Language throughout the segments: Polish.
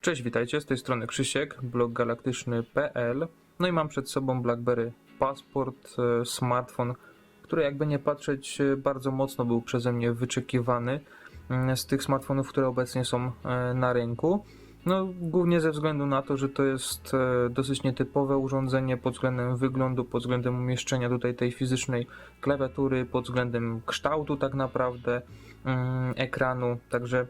Cześć, witajcie, z tej strony Krzysiek, blog galaktyczny.pl. No i mam przed sobą BlackBerry Passport, e, smartfon, który jakby nie patrzeć e, bardzo mocno był przeze mnie wyczekiwany mm, z tych smartfonów, które obecnie są e, na rynku. No, głównie ze względu na to, że to jest dosyć nietypowe urządzenie pod względem wyglądu, pod względem umieszczenia tutaj tej fizycznej klawiatury, pod względem kształtu tak naprawdę mm, ekranu, także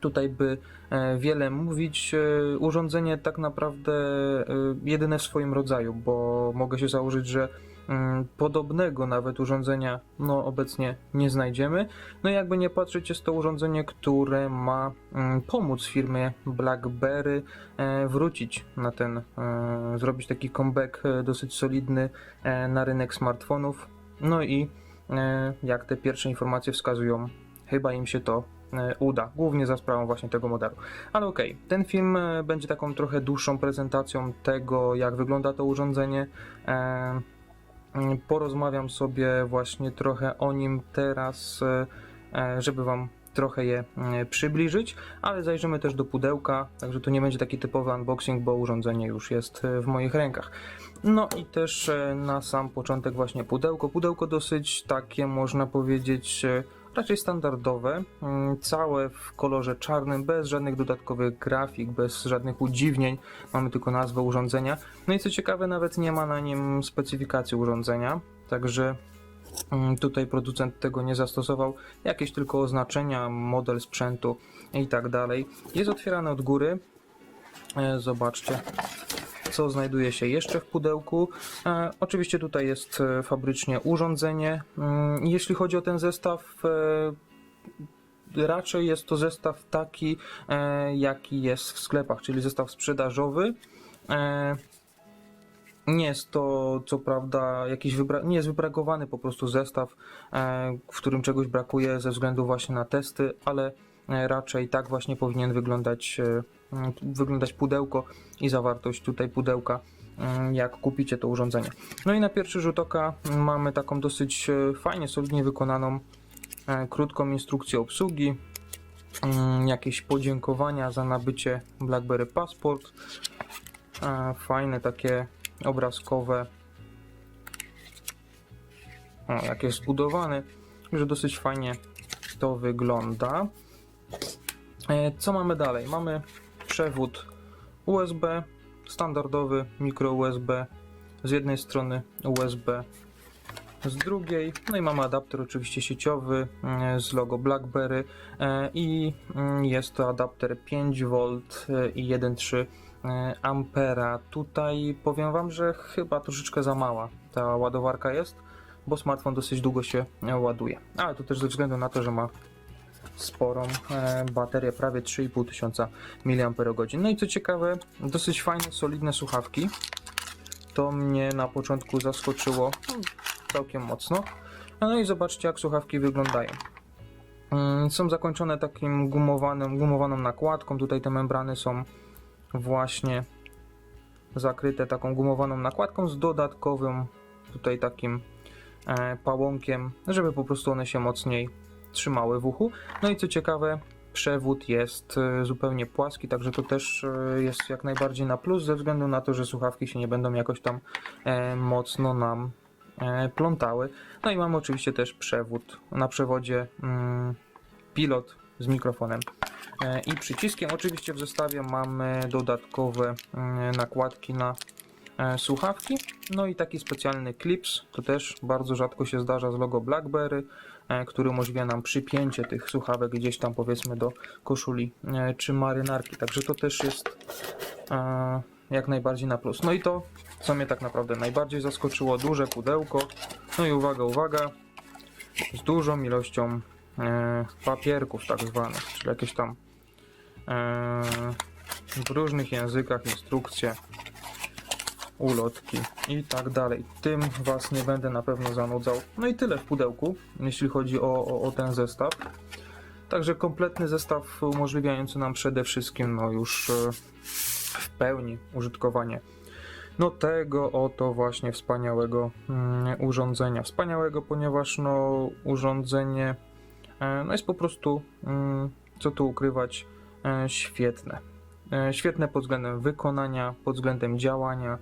tutaj by e, wiele mówić. E, Urządzenie tak naprawdę e, jedyne w swoim rodzaju, bo mogę się założyć, że mm, podobnego nawet urządzenia no obecnie nie znajdziemy. No jakby nie patrzeć, jest to urządzenie, które ma mm, pomóc firmie BlackBerry wrócić na ten, zrobić taki comeback dosyć solidny na rynek smartfonów. No i jak te pierwsze informacje wskazują, chyba im się to uda, głównie za sprawą właśnie tego modelu. Ale okej, ten film e, będzie taką trochę dłuższą prezentacją tego, jak wygląda to urządzenie. E, mm, Porozmawiam sobie właśnie trochę o nim teraz, e, e, żeby Wam trochę je e, przybliżyć, ale zajrzymy też do pudełka, także to nie będzie taki typowy unboxing, bo urządzenie już jest e, w moich rękach. No i też e, na sam początek właśnie pudełko. Pudełko dosyć takie, można powiedzieć, e, raczej standardowe, mm, całe w kolorze czarnym, bez żadnych dodatkowych grafik, bez żadnych udziwnień, mamy tylko nazwę urządzenia. No i co ciekawe, nawet nie ma na nim specyfikacji urządzenia, także mm, tutaj producent tego nie zastosował, jakieś tylko oznaczenia, model sprzętu i tak dalej. Jest otwierane od góry, E, zobaczcie co znajduje się jeszcze w pudełku. E, oczywiście tutaj jest e, fabrycznie urządzenie. Mm, Jeśli chodzi o ten zestaw, e, raczej jest to zestaw taki, jaki jest w sklepach, czyli zestaw sprzedażowy. Nie jest to, co prawda, jakiś nie jest wybrakowany po prostu zestaw, w którym czegoś brakuje ze względu właśnie na testy, ale raczej tak właśnie powinien wyglądać, wyglądać pudełko i zawartość tutaj pudełka, m, jak kupicie to urządzenie. No i na pierwszy rzut oka mamy taką dosyć e, fajnie, solidnie wykonaną e, krótką instrukcję obsługi, mm, jakieś podziękowania za nabycie BlackBerry Passport, e, fajne takie obrazkowe. O, jak jest zbudowany, że dosyć fajnie to wygląda. Co mamy dalej? Mamy przewód USB, standardowy mikro USB, z jednej strony USB, z drugiej, no i mamy adapter oczywiście sieciowy e, z logo BlackBerry e, i mm, jest to adapter 5V e, i 1,3 e. Tutaj powiem Wam, że chyba troszeczkę za mała ta ładowarka jest, bo smartfon dosyć długo się ładuje. Ale to też ze względu na to, że ma sporą e, baterię, prawie 3500 mAh. No i co ciekawe, dosyć fajne, solidne słuchawki. To mnie na początku zaskoczyło no, całkiem mocno. No i zobaczcie, jak słuchawki wyglądają. Mm, Są zakończone takim gumowanym, gumowaną nakładką. Tutaj te membrany są właśnie zakryte taką gumowaną nakładką z dodatkowym tutaj takim e, pałąkiem, żeby po prostu one się mocniej trzymały w uchu. No i co ciekawe, przewód jest e, zupełnie płaski, także to też e, jest jak najbardziej na plus, ze względu na to, że słuchawki się nie będą jakoś tam e, mocno nam plątały. No i mamy oczywiście też przewód. Na przewodzie mm, pilot z mikrofonem i przyciskiem. Oczywiście w zestawie mamy dodatkowe mm, nakładki na słuchawki. No i taki specjalny clips, to też bardzo rzadko się zdarza z logo BlackBerry, który umożliwia nam przypięcie tych słuchawek gdzieś tam powiedzmy do koszuli e, czy marynarki. Także to też jest e, jak najbardziej na plus. No i to, co mnie tak naprawdę najbardziej zaskoczyło, duże pudełko. No i uwaga, uwaga, z dużą ilością e, papierków tak zwanych, czyli jakieś tam e, w różnych językach instrukcje, ulotki i tak dalej. Tym Was nie będę na pewno zanudzał. No i tyle w pudełku, jeśli chodzi o, o, o ten zestaw. Także kompletny zestaw umożliwiający nam przede wszystkim no już e, w pełni użytkowanie no tego oto właśnie wspaniałego mm, urządzenia. Wspaniałego, ponieważ no urządzenie e, no jest po prostu, mm, co tu ukrywać, e, świetne. Świetne pod względem wykonania, pod względem działania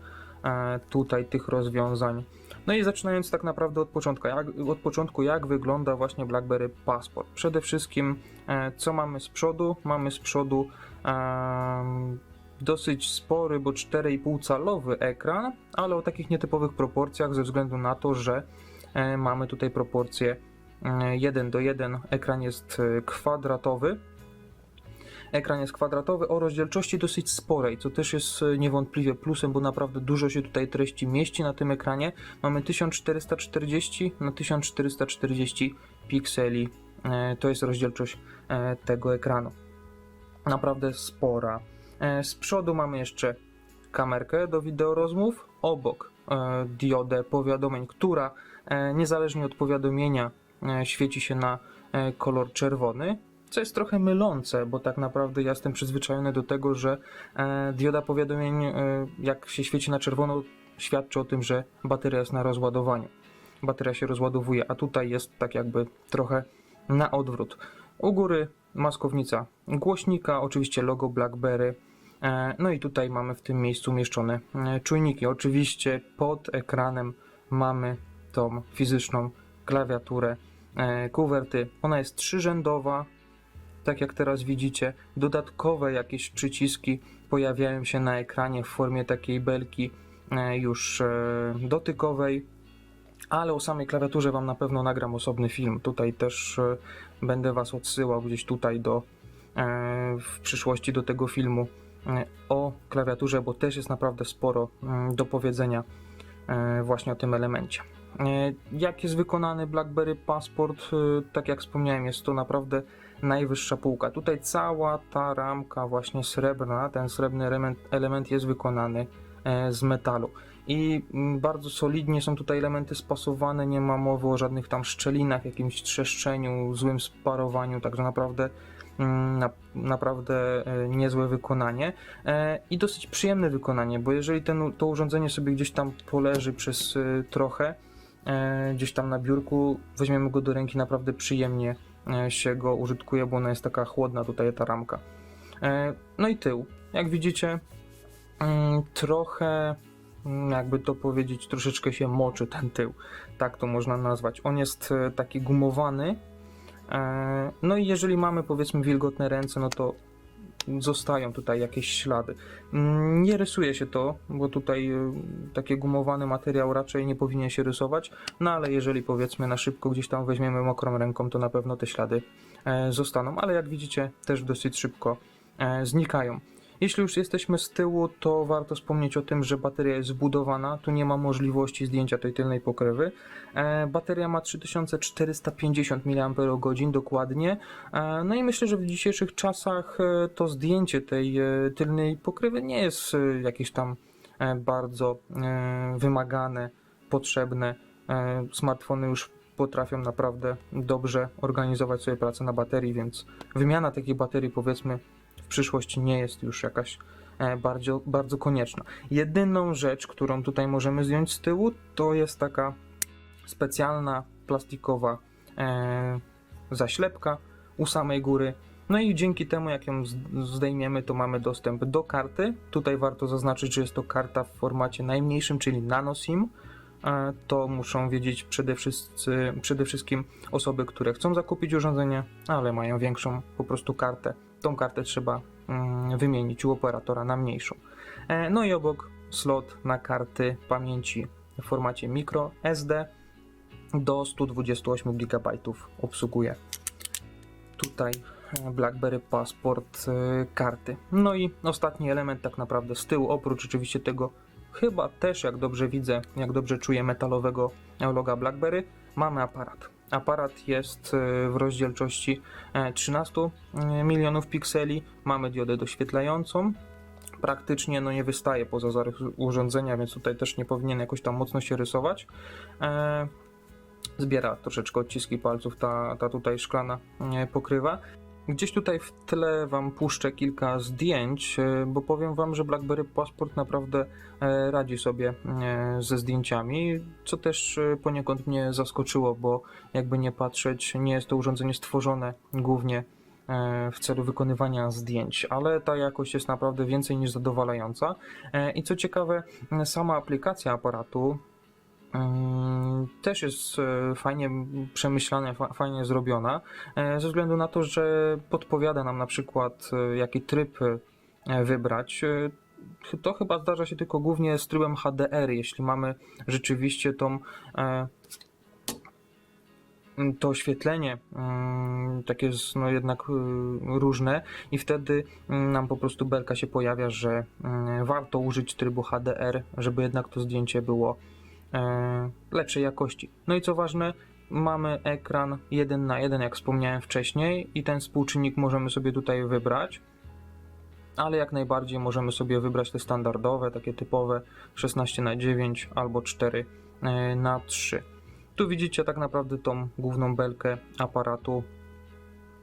tutaj tych rozwiązań. No i zaczynając tak naprawdę od początku, jak, od początku jak wygląda właśnie BlackBerry Passport. Przede wszystkim e, co mamy z przodu? Mamy z przodu em, dosyć spory, bo 4,5 calowy ekran, ale o takich nietypowych proporcjach ze względu na to, że e, mamy tutaj proporcje e, 1 do 1. Ekran jest e, kwadratowy. Ekran jest kwadratowy o rozdzielczości dosyć sporej, co też jest e, niewątpliwie plusem, bo naprawdę dużo się tutaj treści mieści na tym ekranie. Mamy 1440 na 1440 pikseli. E, To jest rozdzielczość e, tego ekranu. Naprawdę spora. Z przodu mamy jeszcze kamerkę do wideorozmów, obok diodę powiadomień, która niezależnie od powiadomienia świeci się na kolor czerwony, co jest trochę mylące, bo tak naprawdę ja jestem przyzwyczajony do tego, że e, dioda powiadomień, e, jak się świeci na czerwono, świadczy o tym, że bateria jest na rozładowaniu. Bateria się rozładowuje, a tutaj jest tak jakby trochę na odwrót. U góry maskownica głośnika, oczywiście logo BlackBerry. E, No i tutaj mamy w tym miejscu umieszczone czujniki. Oczywiście pod ekranem mamy tą fizyczną klawiaturę kuwerty. Ona jest trzyrzędowa, tak jak teraz widzicie. Dodatkowe jakieś przyciski pojawiają się na ekranie w formie takiej belki e, już e, dotykowej. Ale o samej klawiaturze Wam na pewno nagram osobny film. Tutaj też e, będę Was odsyłał gdzieś tutaj do w przyszłości do tego filmu o klawiaturze, bo też jest naprawdę sporo do powiedzenia właśnie o tym elemencie. Jak jest wykonany BlackBerry Passport? Tak jak wspomniałem, jest to naprawdę najwyższa półka. Tutaj cała ta ramka właśnie srebrna, ten srebrny element, element jest wykonany e, z metalu. I mm, bardzo solidnie są tutaj elementy spasowane, nie ma mowy o żadnych tam szczelinach, jakimś trzeszczeniu, złym sparowaniu, także naprawdę mm, na, naprawdę e, niezłe wykonanie e, i dosyć przyjemne wykonanie, bo jeżeli ten, to urządzenie sobie gdzieś tam poleży przez trochę, gdzieś tam na biurku, weźmiemy go do ręki, naprawdę przyjemnie się go użytkuje, bo ona jest taka chłodna tutaj ta ramka. E, No i tył. Jak widzicie, mm, trochę, mm, jakby to powiedzieć, troszeczkę się moczy ten tył. Tak to można nazwać. On jest e, taki gumowany. e, No i jeżeli mamy powiedzmy wilgotne ręce, no to zostają tutaj jakieś ślady. Mm, Nie rysuje się to, bo tutaj e, taki gumowany materiał raczej nie powinien się rysować, no ale jeżeli powiedzmy na szybko gdzieś tam weźmiemy mokrą ręką, to na pewno te ślady e, zostaną, ale jak widzicie też dosyć szybko e, znikają. Jeśli już jesteśmy z tyłu, to warto wspomnieć o tym, że bateria jest zbudowana, tu nie ma możliwości zdjęcia tej tylnej pokrywy. E, bateria ma 3450 mAh dokładnie, e, no i myślę, że w dzisiejszych czasach e, to zdjęcie tej tylnej pokrywy nie jest jakieś tam bardzo wymagane, potrzebne. Smartfony już potrafią naprawdę dobrze organizować sobie pracę na baterii, więc wymiana takiej baterii powiedzmy w przyszłości nie jest już jakaś e, bardzo, bardzo konieczna. Jedyną rzecz, którą tutaj możemy zdjąć z tyłu, to jest taka specjalna plastikowa e, zaślepka u samej góry. No i dzięki temu, jak ją zdejmiemy, to mamy dostęp do karty. Tutaj warto zaznaczyć, że jest to karta w formacie najmniejszym, czyli nano SIM. To muszą wiedzieć przede, wszyscy, przede wszystkim osoby, które chcą zakupić urządzenie, ale mają większą po prostu kartę. Tą kartę trzeba mm, wymienić u operatora na mniejszą. E, No i obok slot na karty pamięci w formacie micro SD do 128 GB obsługuje tutaj e, BlackBerry Passport e, karty. No i ostatni element tak naprawdę z tyłu, oprócz oczywiście tego chyba też jak dobrze widzę, jak dobrze czuję metalowego loga BlackBerry, mamy aparat. Aparat jest e, w rozdzielczości e, 13 milionów pikseli, mamy diodę doświetlającą, praktycznie no nie wystaje poza zarys urządzenia, więc tutaj też nie powinien jakoś tam mocno się rysować. E, zbiera troszeczkę odciski palców ta, ta tutaj szklana e, pokrywa. Gdzieś tutaj w tle Wam puszczę kilka zdjęć, e, bo powiem Wam, że BlackBerry Passport naprawdę e, radzi sobie e, ze zdjęciami, co też poniekąd mnie zaskoczyło, bo jakby nie patrzeć, nie jest to urządzenie stworzone głównie w celu wykonywania zdjęć, ale ta jakość jest naprawdę więcej niż zadowalająca. I co ciekawe, sama aplikacja aparatu też jest e, fajnie przemyślana, fa- fajnie zrobiona, e, ze względu na to, że podpowiada nam na przykład, e, jaki tryb wybrać. To chyba zdarza się tylko głównie z trybem HDR, jeśli mamy rzeczywiście tą to oświetlenie mm, takie jest no jednak różne i wtedy mm, nam po prostu belka się pojawia, że mm, warto użyć trybu HDR, żeby jednak to zdjęcie było lepszej jakości. No i co ważne, mamy ekran 1 na 1 jak wspomniałem wcześniej i ten współczynnik możemy sobie tutaj wybrać. Ale jak najbardziej możemy sobie wybrać te standardowe, takie typowe 16 na 9 albo 4 e, na 3. Tu widzicie tak naprawdę tą główną belkę aparatu.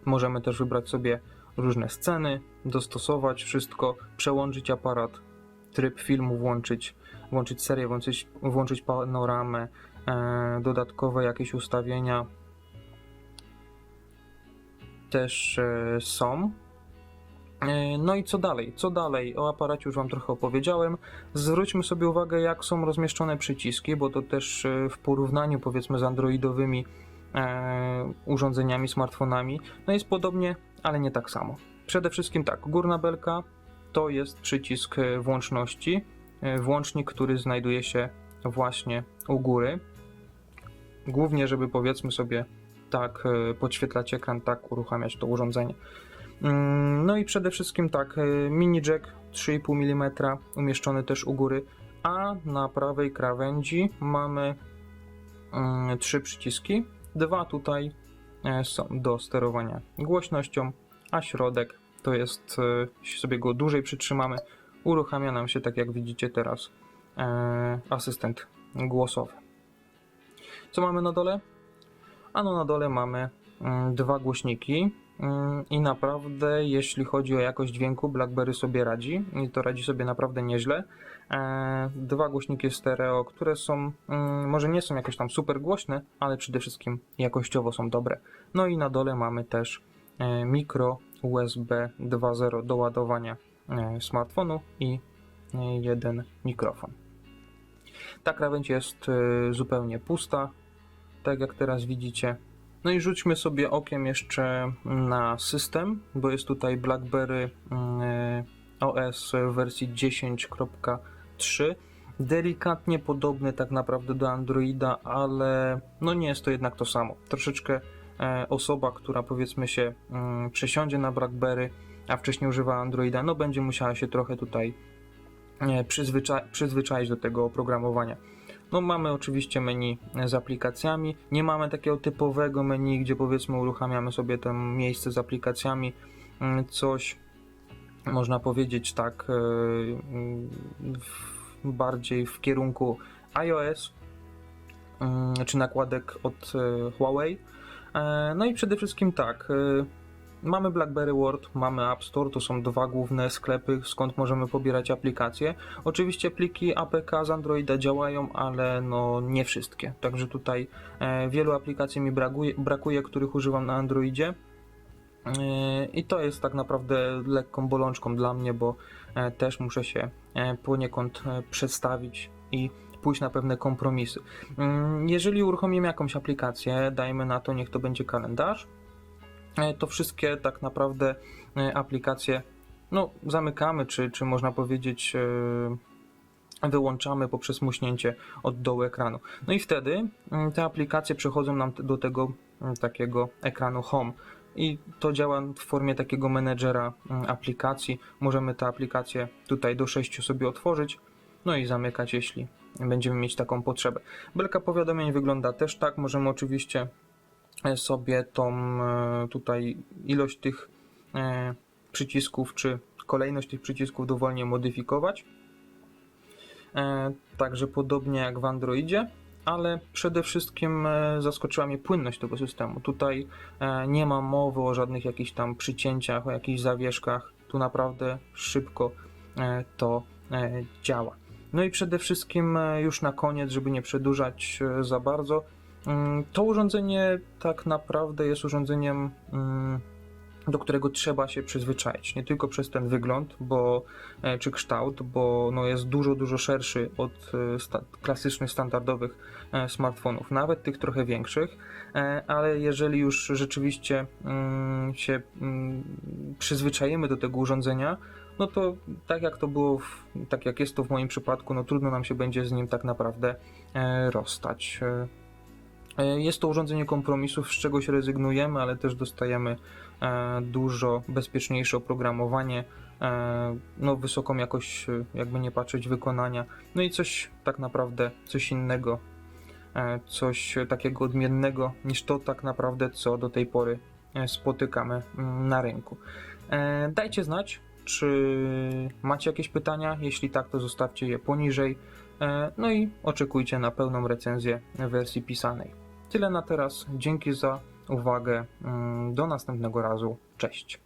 Możemy też wybrać sobie różne sceny, dostosować wszystko, przełączyć aparat, tryb filmu włączyć, włączyć serię, włączyć, włączyć panoramę, e, dodatkowe jakieś ustawienia też e, są. E, No i co dalej? Co dalej? O aparacie już Wam trochę opowiedziałem. Zwróćmy sobie uwagę, jak są rozmieszczone przyciski, bo to też w porównaniu powiedzmy z androidowymi urządzeniami, smartfonami, no jest podobnie, ale nie tak samo. Przede wszystkim tak, górna belka to jest przycisk e, włączności, e, włącznik, który znajduje się właśnie u góry. Głównie, żeby powiedzmy sobie tak e, podświetlać ekran, tak uruchamiać to urządzenie. Mm, No i przede wszystkim tak, mini jack 3,5 mm umieszczony też u góry, a na prawej krawędzi mamy mm, trzy przyciski. Dwa tutaj są do sterowania głośnością, a środek to jest, e, jeśli sobie go dłużej przytrzymamy, uruchamia nam się, tak jak widzicie teraz, e, asystent głosowy. Co mamy na dole? Ano na dole mamy mm, dwa głośniki, Mm, I naprawdę, jeśli chodzi o jakość dźwięku, BlackBerry sobie radzi i to radzi sobie naprawdę nieźle. E, Dwa głośniki stereo, które są, mm, może nie są jakoś tam super głośne, ale przede wszystkim jakościowo są dobre. No i na dole mamy też mikro USB 2.0 do ładowania e, smartfonu i e, jeden mikrofon. Ta krawędź jest e, zupełnie pusta, tak jak teraz widzicie. No i rzućmy sobie okiem jeszcze na system, bo jest tutaj BlackBerry OS wersji 10.3. Delikatnie podobny tak naprawdę do Androida, ale no nie jest to jednak to samo. Troszeczkę osoba, która powiedzmy się mm, przesiądzie na BlackBerry, a wcześniej używa Androida, no będzie musiała się trochę tutaj e, przyzwycza- przyzwyczaić do tego oprogramowania. No mamy oczywiście menu z aplikacjami. Nie mamy takiego typowego menu, gdzie powiedzmy uruchamiamy sobie to miejsce z aplikacjami. Mm, Coś można powiedzieć tak e, mm, bardziej w kierunku iOS czy nakładek od e, Huawei. E, No i przede wszystkim tak, e, mamy BlackBerry World, mamy App Store, to są dwa główne sklepy, skąd możemy pobierać aplikacje. Oczywiście pliki APK z Androida działają, ale no nie wszystkie. Także tutaj e, wielu aplikacji mi brakuje, brakuje, których używam na Androidzie. I to jest tak naprawdę lekką bolączką dla mnie, bo też muszę się poniekąd przedstawić i pójść na pewne kompromisy. Mm, Jeżeli uruchomimy jakąś aplikację, dajmy na to, niech to będzie kalendarz, e, to wszystkie tak naprawdę e, aplikacje no, zamykamy, czy, czy można powiedzieć e, wyłączamy poprzez muśnięcie od dołu ekranu. No i wtedy mm, te aplikacje przechodzą nam do tego mm, takiego ekranu Home. I to działa w formie takiego menedżera aplikacji. Możemy te aplikacje tutaj do 6 sobie otworzyć, no i zamykać, jeśli będziemy mieć taką potrzebę. Belka powiadomień wygląda też tak. Możemy oczywiście e, sobie tą e, tutaj ilość tych e, przycisków, czy kolejność tych przycisków dowolnie modyfikować. Także podobnie jak w Androidzie, ale przede wszystkim zaskoczyła mnie płynność tego systemu. Tutaj nie ma mowy o żadnych jakichś tam przycięciach, o jakichś zawieszkach. Tu naprawdę szybko to działa. No i przede wszystkim e, już na koniec, żeby nie przedłużać e, za bardzo, mm, to urządzenie tak naprawdę jest urządzeniem mm, do którego trzeba się przyzwyczaić. Nie tylko przez ten wygląd, bo, e, czy kształt, bo no jest dużo, dużo szerszy od sta- klasycznych, standardowych smartfonów, nawet tych trochę większych, ale jeżeli już rzeczywiście mm, się przyzwyczajemy do tego urządzenia, no to tak jak to było, w, tak jak jest to w moim przypadku, no trudno nam się będzie z nim tak naprawdę e, rozstać. E, e, Jest to urządzenie kompromisów, z czego się rezygnujemy, ale też dostajemy dużo bezpieczniejsze oprogramowanie, no wysoką jakość, jakby nie patrzeć, wykonania, no i coś tak naprawdę, coś innego, coś takiego odmiennego niż to tak naprawdę, co do tej pory spotykamy mm, na rynku. Dajcie znać, czy macie jakieś pytania, jeśli tak, to zostawcie je poniżej, e, no i oczekujcie na pełną recenzję wersji pisanej. Tyle na teraz. Dzięki za uwagę. Mm, Do następnego razu. Cześć.